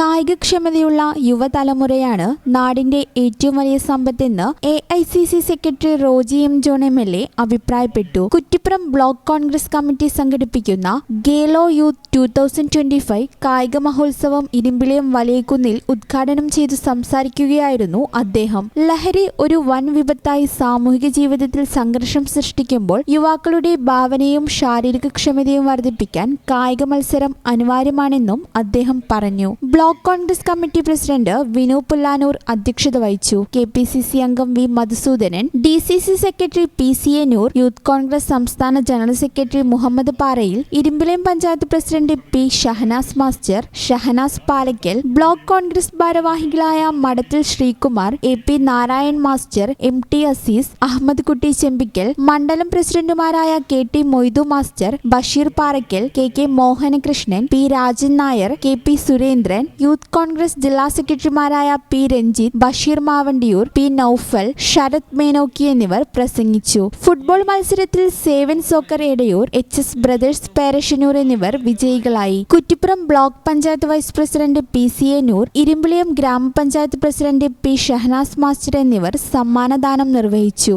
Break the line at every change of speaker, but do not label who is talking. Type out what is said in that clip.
കായികക്ഷമതയുള്ള യുവതലമുറയാണ് നാടിന്റെ ഏറ്റവും വലിയ സമ്പത്തെന്ന് A I C C secretary Roji M John M L A അഭിപ്രായപ്പെട്ടു. കുറ്റിപ്പുറം ബ്ലോക്ക് കോൺഗ്രസ് കമ്മിറ്റി സംഘടിപ്പിക്കുന്ന Khelo youth two thousand twenty five കായിക മഹോത്സവം ഇരുമ്പിളിയം വലയക്കുന്നിൽ ഉദ്ഘാടനം ചെയ്തു സംസാരിക്കുകയായിരുന്നു അദ്ദേഹം. ലഹരി ഒരു വൻ വിപത്തായി സാമൂഹിക ജീവിതത്തിൽ സംഘർഷം സൃഷ്ടിക്കുമ്പോൾ യുവാക്കളുടെ ഭാവനയും ശാരീരിക ക്ഷമതയും വർദ്ധിപ്പിക്കാൻ കായിക മത്സരം അനിവാര്യമാണെന്നും അദ്ദേഹം പറഞ്ഞു. കോൺഗ്രസ് കമ്മിറ്റി പ്രസിഡന്റ് വിനു പുല്ലാനൂർ അധ്യക്ഷത വഹിച്ചു. കെ പി സി സി അംഗം V Madhusoodanan D C C secretary P C A Noor youth Congress സംസ്ഥാന general secretary Muhammad Parayil Irimbiliyam panchayat president P Shahanas master Shahanas Palakkal block Congress ഭാരവാഹികളായ Madathil Sreekumar A P Narayan master M T Aziz Ahmed Kutty Chembikkal മണ്ഡലം പ്രസിഡന്റുമാരായ K T Moidu master Basheer Parakkal K K Mohanakrishnan P Rajan Nair K P Surendran youth Congress ജില്ലാ സെക്രട്ടറിമാരായ P Ranjith Basheer Mavandiyur P Noufal Sarath Menokki എന്നിവർ പ്രസംഗിച്ചു. Football മത്സരത്തിൽ seven soccer Edayur H S brothers Perassannur എന്നിവർ വിജയികളായി. Kuttippuram block panchayat vice president P C A Noor Irimbiliyam ഗ്രാമപഞ്ചായത്ത് president P Shahanas master എന്നിവർ സമ്മാനദാനം നിർവഹിച്ചു.